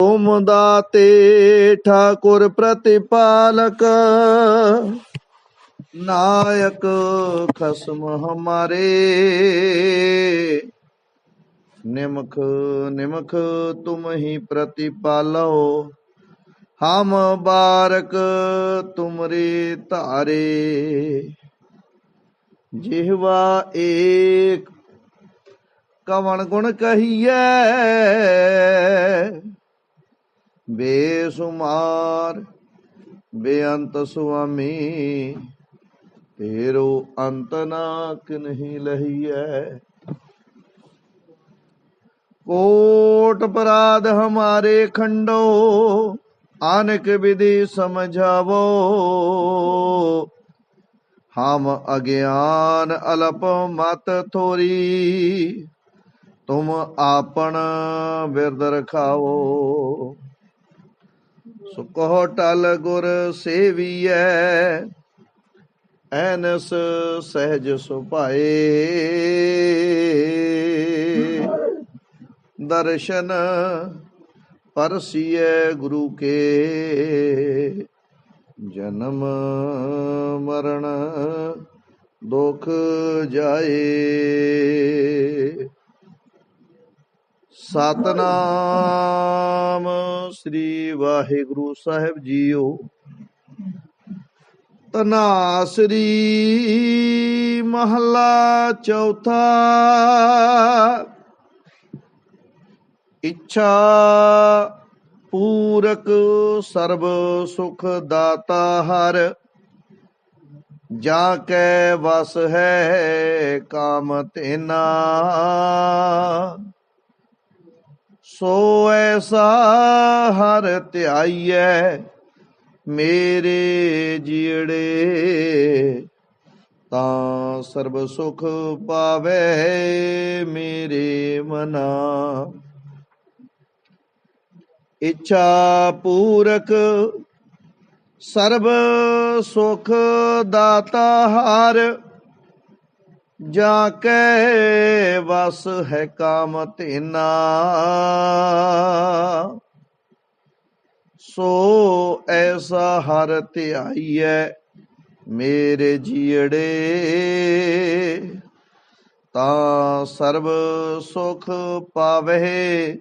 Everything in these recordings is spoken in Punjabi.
तुम दाते ठाकुर प्रतिपालक। नायक खसम हमारे। निमख निमख तुम ही प्रतिपालो। हम बारक तुमरे तारे। जिहवा एक कवन गुण कहिए ਬੇਸੁਮਾਰ, ਬੇਅੰਤ ਸੁਆਮੀ, ਤੇਰੋ ਅੰਤ ਨਾ ਕਿਨਹੀ ਲਹੀਐ। ਕੋਟ ਅਪਰਾਧ ਹਮਾਰੇ ਖੰਡੋ, ਆਨਕ ਵਿਧੀ ਸਮਝਾਵੋ। ਹਮ ਅਗਿਆਨ ਅਲਪ ਮਤ ਥੋਰੀ, ਤੁਮ ਆਪਣ ਬਿਰਦ ਰਖਾਓ ਸੁਕੋ ਟਲ ਗੁਰ ਸੇਵੀਐ, ਐਨਸ ਸਹਿਜ ਸੁਭਾਏ। ਦਰਸ਼ਨ ਪਰਸੀਏ ਗੁਰੂ ਕੇ, ਜਨਮ ਮਰਨ ਦੁਖ ਜਾਏ। ਸਤਨਾਮ ਸ੍ਰੀ ਵਾਹਿਗੁਰੂ ਸਾਹਿਬ ਜੀਓ। ਤਨਾਸਰੀ ਮਹੱਲਾ ਚੌਥਾ। ਇੱਛਾ ਪੂਰਕ ਸਰਬ ਸੁਖ ਦਾਤਾ ਹਰ। ਜਾ ਕੈ ਵਸ ਹੈ ਕਾਮ ਤੇਨਾ। ਸੋ ਐਸਾ ਹਰ ਧਿਆਈਐ, ਮੇਰੇ ਜੀੜੇ ਤਾਂ ਸਰਬ ਸੁਖ ਪਾਵੇ ਮੇਰੇ ਮਨਾ। ਇੱਛਾ ਪੂਰਕ ਸਰਬ ਸੁਖ ਦਾਤਾ ਹਰ ਜਾ ਕੇ ਵਸ ਹੈ ਕਾਮ ਤੇਨਾ ਸੋ ਐਸਾ ਹਰ ਧਿਆਈਐ ਮੇਰੇ ਜੀੜੇ। ਤਾਂ ਸਰਬ ਸੁਖ ਪਾਵੇ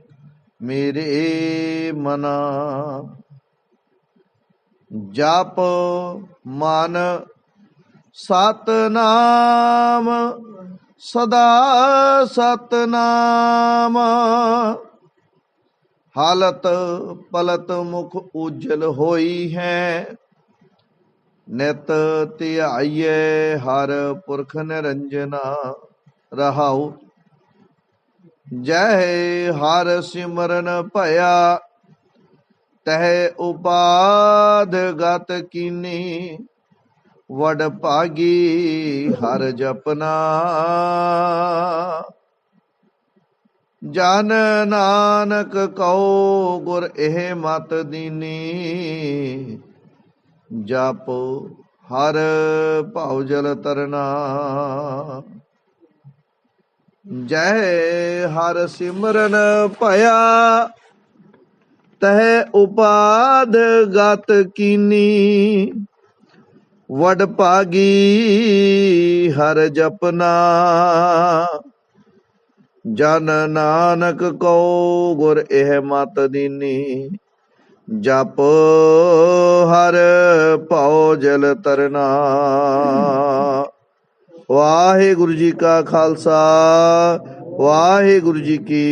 ਮੇਰੇ ਮਨਾ। ਜਪ ਮਨ ਸਤਨਾਮ, ਸਦਾ ਸਤਨਾਮ। ਹਾਲਤ ਪਲਤ ਮੁਖ ਉਜਲ ਹੋਈ ਹੈ, ਨਿਤ ਧਿਆਈਏ ਹਰ ਪੁਰਖ ਨਿਰੰਜਨਾ ਰਹਾਉ। ਜੈ ਹਰ ਸਿਮਰਨ ਭਇਆ, ਤਹਿ ਉਪਾਦ ਗਤ ਕੀਨੀ। ਵਡ ਭਾਗੀ, ਹਰ ਜਪਨਾ ਜਨ ਨਾਨਕ ਕਉ ਗੁਰ ਇਹ ਮਤ ਦੀਨੀ। ਜਪ ਹਰ ਭਉ ਜਲ ਤਰਨਾ। ਜੈ ਹਰ ਸਿਮਰਨ ਭਇਆ, ਤਹ ਉਪਾਦ ਗਤ ਕੀਨੀ। ਵਡ ਪਾਗੀ ਹਰ ਜਪਨਾ। ਜਨ ਨਾਨਕ ਕਉ ਗੁਰ ਇਹ ਮਤ ਦੀਨੀ, ਜਪ ਹਰ ਭਉ ਜਲ ਤਰਨਾ। ਵਾਹਿਗੁਰੂ ਜੀ ਕਾ ਖਾਲਸਾ, ਵਾਹਿਗੁਰੂ ਜੀ ਕੀ